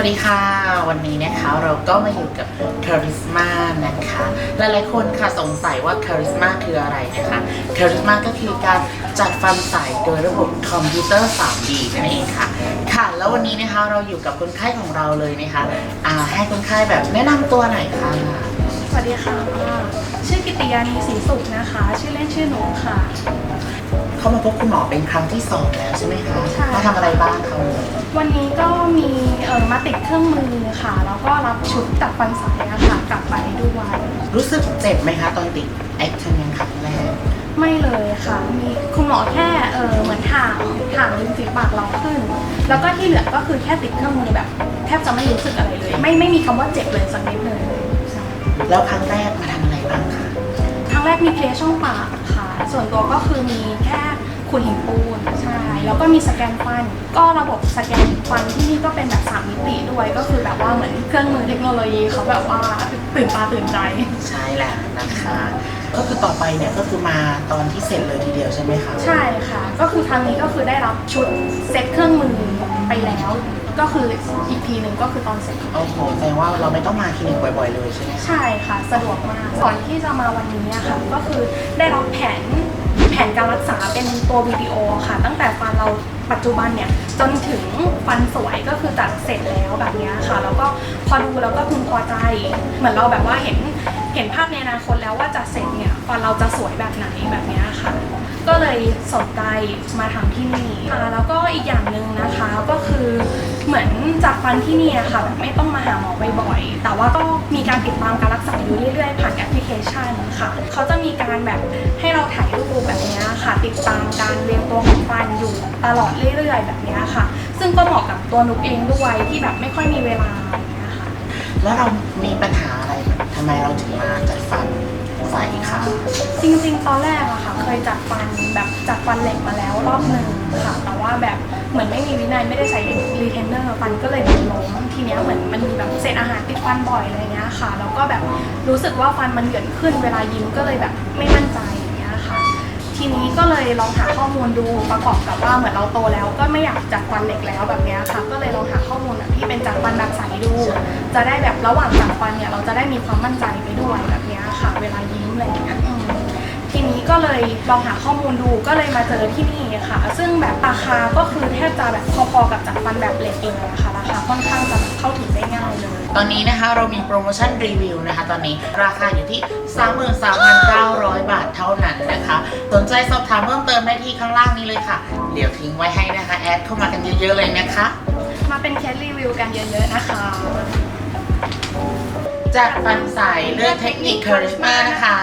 วัสดีค่ะ วันนี้นะคะเราก็มาอยู่กับคาริสมานะคะ หลายๆคนค่ะสงสัยว่าคาริสมาคืออะไรนะคะคาริสมาก็คือการจัดฟันใสโดยระบบคอมพิวเตอร์ 3D นั่นเองค่ะ ค่ะ แล้ววันนี้นะคะเราอยู่กับคนไข้ของเราเลยนะคะอ่าให้คนไข้แบบแนะนำตัวหน่อยค่ะ สวัสดีค่ะ ชื่อกิติยานีศรีสุขนะคะ ชื่อเล่นชื่อหนูค่ะ เข้ามาพบคุณหมอเป็นครั้งที่สองแล้วใช่ไหมคะใช่ มาทำอะไรบ้างคะวันนี้วันนี้ก็มีเออมาติดเครื่องมือค่ะ แล้วก็รับชุดตัดฟันสายอะค่ะ กลับไปด้วย รู้สึกเจ็บไหมคะตอนติดแอคชั่นยังครั้งแรก ไม่เลยค่ะ มีคุณหมอแค่เออเหมือนถางถางริมฝีปากเราขึ้น แล้วก็ที่เหลือก็คือแค่ติดเครื่องมือแบบ แทบจะไม่รู้สึกอะไรเลย ไม่ไม่มีคำว่าเจ็บเลยสักนิดเลยใช่แล้วครั้งแรกมาทำอะไรบ้างคะ ครั้งแรกมีเพลช่องปากค่ะ ส่วนตัวก็คือมีแค่ขูดหินปูนใช่แล้วก็มีสแกนฟันก็ระบบสแกนฟันที่นี่ก็เป็นแบบสามมิติด้วยก็คือแบบว่าเหมือนเครื่องมือเทคโนโลยีเขาแบบว่าตื่นตาตื่นใจใช่แล้วนะคะ ก็คือต่อไปเนี่ยก็คือมาตอนที่เสร็จเลยทีเดียวใช่ไหมคะใช่ค่ะ ก็คือทางนี้ก็คือได้รับชุดเซ็ตเครื่องมือไปแล้ว ก็คืออีกทีหนึ่งก็คือตอนเสร็จโอ้โหแสดงว่าเราไม่ต้องมาคลินิกบ่อยๆเลยใช่ไหมคะใช่ค่ะ สะดวกมากก่อนที่จะมาวันนี้อะค่ะ ก็คือได้รับแผนแผนการรักษาเป็นตัววิดีโอค่ะ ตั้งแต่ฟันเราปัจจุบันเนี่ยจนถึงฟันสวยก็คือจัดเสร็จแล้วแบบเนี้ยค่ะ แล้วก็พอดูแล้วก็พึงพอใจ เหมือนเราแบบว่าเห็นเห็นภาพในอนาคตแล้วว่าจะเสร็จเนี่ยฟันเราจะสวยแบบไหนแบบเนี้ยค่ะ ก็เลยสนใจมาทำที่นี่ค่ะแล้วก็อีกอย่างหนึ่งนะคะก็คือ เหมือนจากฟันที่นี่อะค่ะแบบไม่ต้องมาหาหมอบ่อยๆแต่ว่าก็มีการติดตามการรักษาอยู่เรื่อยๆ ผ่านแอปพลิเคชันค่ะเขาจะมีการแบบให้เราถ่ายรูปแบบเนี้ยค่ะ ติดตามการเรียงตัวของฟันอยู่ตลอดเรื่อย ๆ แบบเนี้ยค่ะ ซึ่งก็เหมาะกับตัวนุกเองด้วยที่แบบไม่ค่อยมีเวลาอย่างเงี้ยค่ะแล้วเรามีปัญหาอะไรทำไมเราถึงมาจัดฟันใสคะจริงๆ ตอนแรกอะค่ะ เคยจัดฟันแบบจัดฟันเหล็กมาแล้วรอบหนึ่งค่ะ แต่ว่าแบบเหมือนไม่มีวินัยไม่ได้ใช้รี เทนเนอร์ฟันก็เลยโดนล้มทีเนี้ยเหมือนมันมีแบบเศษอาหารติดฟันบ่อยอะไรเงี้ยค่ะแล้วก็แบบรู้สึกว่าฟันมันเหยินขึ้นเวลายิ้มก็เลยแบบไม่มั่นใจอย่างเงี้ยค่ะ ทีนี้ก็เลยลองหาข้อมูลดูประกอบกับว่าเหมือนเราโตแล้ว ก็ไม่อยากจัดฟันเหล็กแล้วแบบเนี้ยค่ะ ก็เลยลองหาข้อมูลแบบที่เป็นจัดฟันแบบใสดู จะได้แบบระหว่างจัดฟันเนี่ยเราจะได้มีความมั่นใจไปด้วยแบบเนี้ยค่ะ เวลายิ้มอะไรเงี้ย ทีนี้ก็เลยลองหาข้อมูลดูก็เลยมาเจอที่นี่ค่ะ ซึ่งแบบราคาก็คือแทบจะแบบพอๆกับจัดฟันแบบเหล็กเลยอะค่ะราคาค่อนข้างจะเข้าถึงได้ง่ายเลย ตอนนี้นะคะเรามีโปรโมชั่นรีวิวนะคะ ตอนนี้ราคาอยู่ที่ 33,900 บาทเท่านั้นนะคะ สนใจสอบถามเพิ่มเติมได้ที่ข้างล่างนี้เลยค่ะ เดี๋ยวทิ้งไว้ให้นะคะ แอดเข้ามากันเยอะๆเลยนะคะ มาเป็นเคสรีวิวกันเยอะๆนะคะ จากฟันใสเลือกเทคนิคคาริสมานะคะ